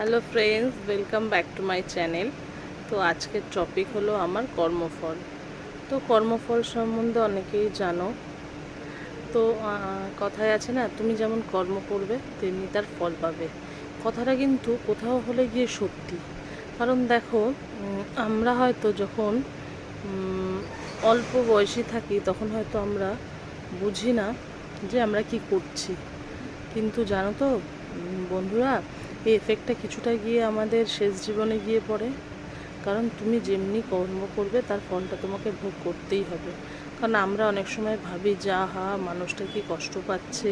Hello friends welcome back to my channel তো আজকের topic হলো আমার কর্মফল। তো কর্মফল সম্বন্ধে অনেকেই জানো। তো কথায় আছে না, তুমি যেমন কর্ম করবে, তেমনি তার ফল পাবে। কথাটা কিন্তু কোথাও হলে গিয়ে সত্যি। কারণ দেখো আমরা হয়তো যখন অল্প বয়সী থাকি, তখন হয়তো আমরা বুঝি না যে আমরা কি করছি। কিন্তু জানো তো বন্ধুরা এই এফেক্টটা কিছুটা গিয়ে আমাদের শেষ জীবনে গিয়ে পড়ে। কারণ তুমি যেমনি কর্ম করবে, তার ফলটা তোমাকে ভোগ করতেই হবে। কারণ আমরা অনেক সময় ভাবি, যা হা, মানুষটা কি কষ্ট পাচ্ছে?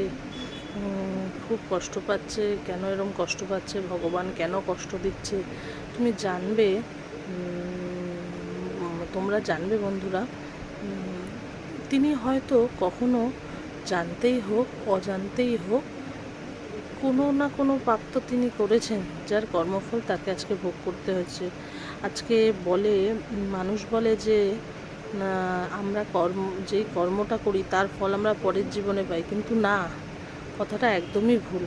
খুব কষ্ট পাচ্ছে। কেন এরম কষ্ট পাচ্ছে? ভগবান কেন কষ্ট দিচ্ছে? তুমি জানবে তোমরা জানবে বন্ধুরা তিনি হয়তো কখনো জানতেই হোক, অজান্তেই হোক কোনো না কোনো পাপ তো তিনি করেছেন, যার কর্মফল তাকে আজকে ভোগ করতে হয়েছে। আজকে বলে, মানুষ বলে যে আমরা কর্ম, যেই কর্মটা করি তার ফল আমরা পরের জীবনে পাই। কিন্তু না, কথাটা একদমই ভুল।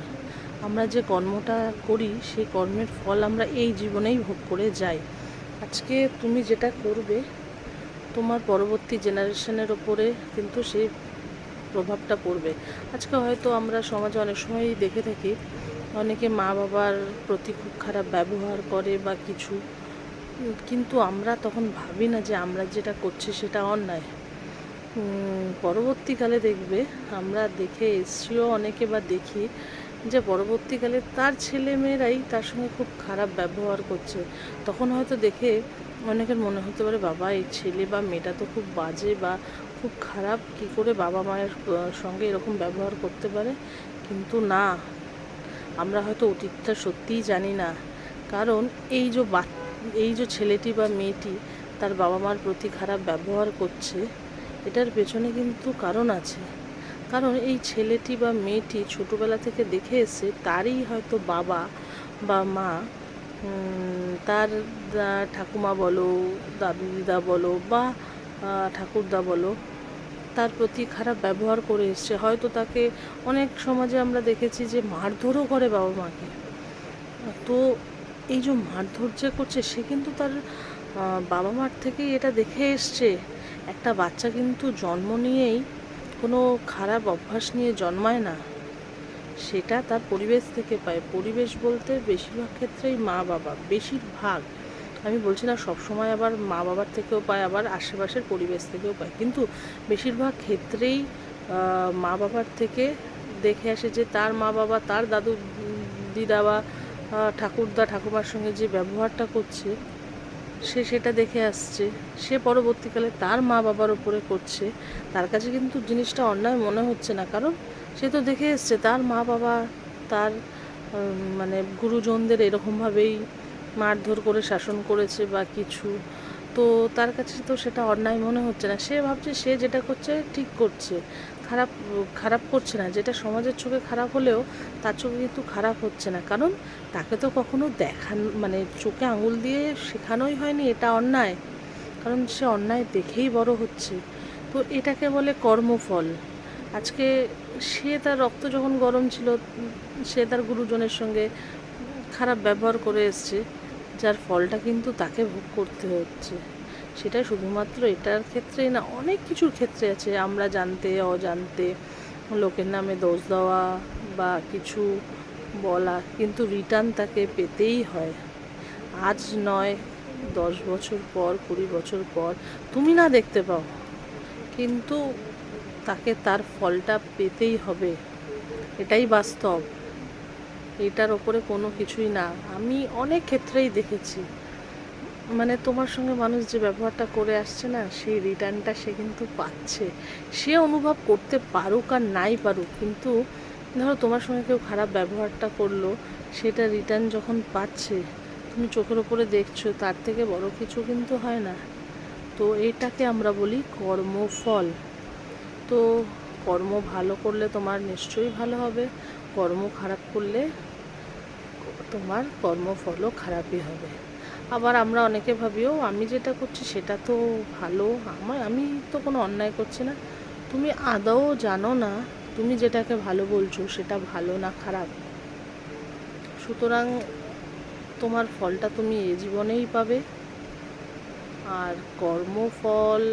আমরা যে কর্মটা করি, সেই কর্মের ফল আমরা এই জীবনেই ভোগ করে যাই। আজকে তুমি যেটা করবে, তোমার পরবর্তী জেনারেশনের ওপরে কিন্তু সেই প্রভাবটা পড়বে। আজকে হয়তো আমরা সমাজে অনেক সময়ই দেখে থাকি, অনেকে মা বাবার প্রতি খুব খারাপ ব্যবহার করে বা কিছু। কিন্তু আমরা তখন ভাবি না যে আমরা যেটা করছি সেটা অন্যায়। পরবর্তীকালে দেখবে, আমরা দেখে এসছিও অনেকে বা দেখি যে পরবর্তীকালে তার ছেলে মেয়েরাই তার সঙ্গে খুব খারাপ ব্যবহার করছে। তখন হয়তো দেখে অনেকের মনে হতে পারে, বাবা, এই ছেলে বা মেয়েটা তো খুব বাজে বা খুব খারাপ, কি করে বাবা মায়ের সঙ্গে এরকম ব্যবহার করতে পারে? কিন্তু না, আমরা হয়তো অতীতটা সত্যিই জানি না। কারণ এই যে এই যে ছেলেটি বা মেয়েটি তার বাবা মার প্রতি খারাপ ব্যবহার করছে, এটার পেছনে কিন্তু কারণ আছে। কারণ এই ছেলেটি বা মেয়েটি ছোটোবেলা থেকে দেখে এসে তারই হয়তো বাবা বা মা তার ঠাকুমা বলো দাদু দিদা বলো বা ঠাকুরদা বলো তার প্রতি খারাপ ব্যবহার করে এসছে। হয়তো তাকে অনেক সমাজে আমরা দেখেছি যে মারধরও করে বাবা মাকে। তো এই যে মারধর যে করছে, সে কিন্তু তার বাবা মার থেকেই এটা দেখে এসছে। একটা বাচ্চা কিন্তু জন্ম নিয়েই কোনো খারাপ অভ্যাস নিয়ে জন্মায় না। সেটা তার পরিবেশ থেকে পায়। পরিবেশ বলতে বেশিরভাগ ক্ষেত্রেই মা বাবা বেশিরভাগ। আমি বলছি না, সবসময় আবার মা বাবার থেকেও পায়, আবার আশেপাশের পরিবেশ থেকেও পায়। কিন্তু বেশিরভাগ ক্ষেত্রেই মা বাবার থেকে দেখে আসে যে তার মা বাবা তার দাদু, দিদা বা ঠাকুরদা, ঠাকুমার সঙ্গে যে ব্যবহারটা করছে, সে সেটা দেখে আসছে। সে পরবর্তীকালে তার মা বাবার ওপরে করছে। তার কাছে কিন্তু জিনিসটা অন্যায় মনে হচ্ছে না। কারণ সে তো দেখে এসছে, তার মা বাবা তার মানে গুরুজনদের এরকমভাবেই মারধর করে, শাসন করেছে বা কিছু, তো তার কাছে তো সেটা অন্যায় মনে হচ্ছে না। সে ভাবছে, সে যেটা করছে ঠিক করছে। খারাপ খারাপ করছে না। যেটা সমাজের চোখে খারাপ হলেও তার চোখে কিন্তু খারাপ হচ্ছে না। কারণ তাকে তো কখনো দেখান মানে চোখে আঙুল দিয়ে শেখানোই হয়নি এটা অন্যায়। কারণ সে অন্যায় দেখেই বড় হচ্ছে। তো এটাকে বলে কর্মফল। আজকে সে তার রক্ত যখন গরম ছিল, সে তার গুরুজনের সঙ্গে খারাপ ব্যবহার করে এসছে। যার ফলটা কিন্তু তাকে ভোগ করতে হচ্ছে। সেটা শুধুমাত্র এটার ক্ষেত্রেই না, অনেক কিছুর ক্ষেত্রে আছে। আমরা জানতে, অজান্তে লোকের নামে দোষ দেওয়া বা কিছু বলা কিন্তু রিটার্ন তাকে পেতেই হয়। আজ নয়, দশ বছর পর, কুড়ি বছর পর, তুমি না দেখতে পাও। কিন্তু তাকে তার ফলটা পেতেই হবে। এটাই বাস্তব। এটার ওপরে কোনো কিছুই না। আমি অনেক ক্ষেত্রেই দেখেছি। মানে তোমার সঙ্গে মানুষ যে ব্যবহারটা করে আসছে না, সেই রিটার্নটা সে কিন্তু পাচ্ছে। সে অনুভব করতে পারুক আর নাই পারুক, কিন্তু ধরো তোমার সঙ্গে কেউ খারাপ ব্যবহারটা করল, সেটা রিটার্ন যখন পাচ্ছে, তুমি চোখের ওপরে দেখছ, তার থেকে বড় কিছু কিন্তু হয় না। তো এটাকে আমরা বলি কর্মফল। তো কর্ম ভালো করলে তোমার নিশ্চয়ই ভালো হবে, কর্ম খারাপ করলে তোমার কর্মফলও খারাপই হবে। আবার আমরা অনেকে ভাবিও, আমি যেটা করছি সেটা তো ভালো, আমার, আমি তো কোনো অন্যায় করছি না। তুমি আদৌ জানো না, তুমি যেটাকে ভালো বলছো সেটা ভালো না খারাপ। সুতরাং তোমার ফলটা তুমি এ জীবনেই পাবে। আর কর্মফল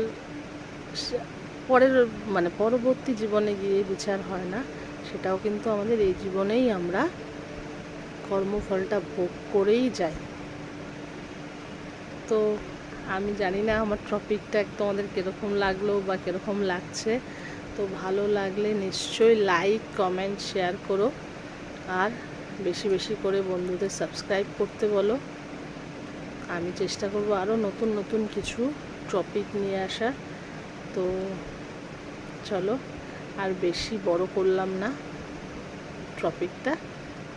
পরের মানে পরবর্তী জীবনে গিয়ে বিচার হয় না, সেটাও কিন্তু আমাদের এই জীবনেই আমরা কর্মফলটা ভোগ করেই যাই। তো আমি জানি না আমার টপিকটা তোমাদের কীরকম লাগল বা কীরকম লাগছে, তো ভালো লাগলে নিশ্চয়ই লাইক, কমেন্ট, শেয়ার করো। আর বেশি বেশি করে বন্ধুদের সাবস্ক্রাইব করতে বলো। আমি চেষ্টা করব আরও নতুন নতুন কিছু টপিক নিয়ে আসা তো চলো, আর বেশি বড় করলাম না টপিকটা।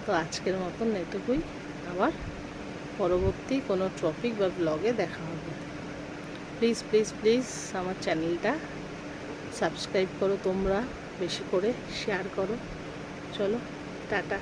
তো আজকের মতন এটুকুই। আবার পরবর্তী কোনো টপিক বা ব্লগে দেখা হবে। প্লিজ প্লিজ প্লিজ আমার চ্যানেলটা সাবস্ক্রাইব করো তোমরা। বেশি করে শেয়ার করো। চলো, টাটা।